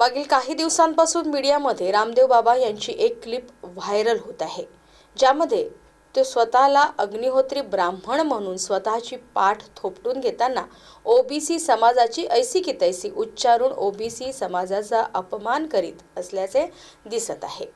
मागील काही दिवसांपासून मीडियामध्ये रामदेव बाबा यांची एक क्लिप व्हायरल होत आहे ज्यामध्ये तो स्वतःला अग्निहोत्री ब्राह्मण म्हणून स्वतःची पाठ थोपटून घेताना ओबीसी समाजाची ऐसी की तैसी उच्चारून ओबीसी समाजाचा अपमान करीत असल्याचे दिसत आहे.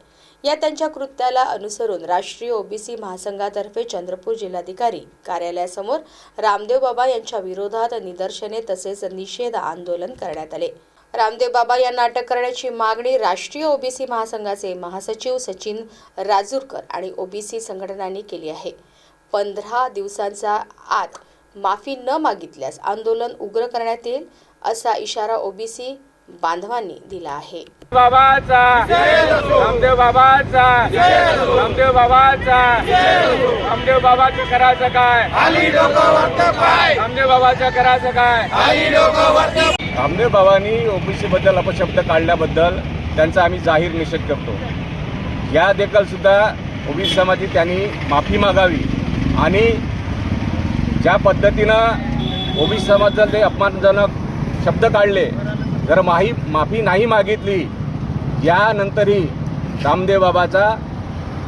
या त्यांच्या कृत्याला अनुसरून राष्ट्रीय ओबीसी महासंघातर्फे चंद्रपूर जिल्हाधिकारी कार्यालयासमोर रामदेव बाबा यांच्या विरोधात निदर्शने तसेच निषेध आंदोलन करण्यात आले. रामदेव बाबा यांना अटक करण्याची मागणी राष्ट्रीय ओबीसी महासंघाचे महासचिव सचिन राजूरकर आणि ओबीसी संघटनांनी केली आहे. पंधरा दिवसांचा आत माफी न मागितल्यास आंदोलन उग्र करण्यात येईल असा इशारा ओबीसी बांधवांनी दिला आहे. बाबाचा. रामदेव बाबाचा. रामदेव बाबाचा. रामदेव बाबाचं करायचं काय? रामदेव बाबाचं करायचं काय? रामदेव बाबांनी ओबीसीबद्दल अपशब्द काढल्याबद्दल त्यांचा आम्ही जाहीर निषेध करतो. या देखीलसुद्धा ओबीसी समाजाची त्यांनी माफी मागावी आणि ज्या पद्धतीनं ओबीसी समाजाला ते अपमानजनक शब्द काढले जर माही माफी नाही मागितली यानंतरही रामदेव बाबाचा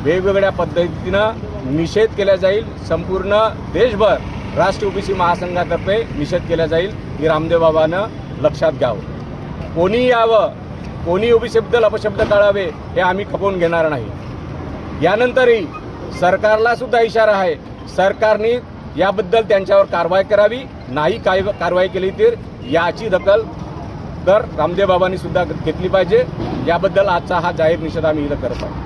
वेगवेगळ्या पद्धतीनं निषेध केला जाईल. संपूर्ण देशभर राष्ट्रीय ओबीसी महासंघातर्फे निषेध केला जाईल. ही रामदेव बाबानं लक्षात घ्यावं. कोणी यावं कोणी ओबीसीबद्दल अपशब्द काढावे हे आम्ही खपवून घेणार नाही. यानंतरही सरकारला सुद्धा इशारा आहे सरकारने याबद्दल त्यांच्यावर कारवाई करावी नाही काय कारवाई केली तर याची दखल तर रामदेव बाबांनी सुद्धा घेतली पाहिजे. याबद्दल आजचा हा जाहीर निषेध आम्ही इथं करत आहोत.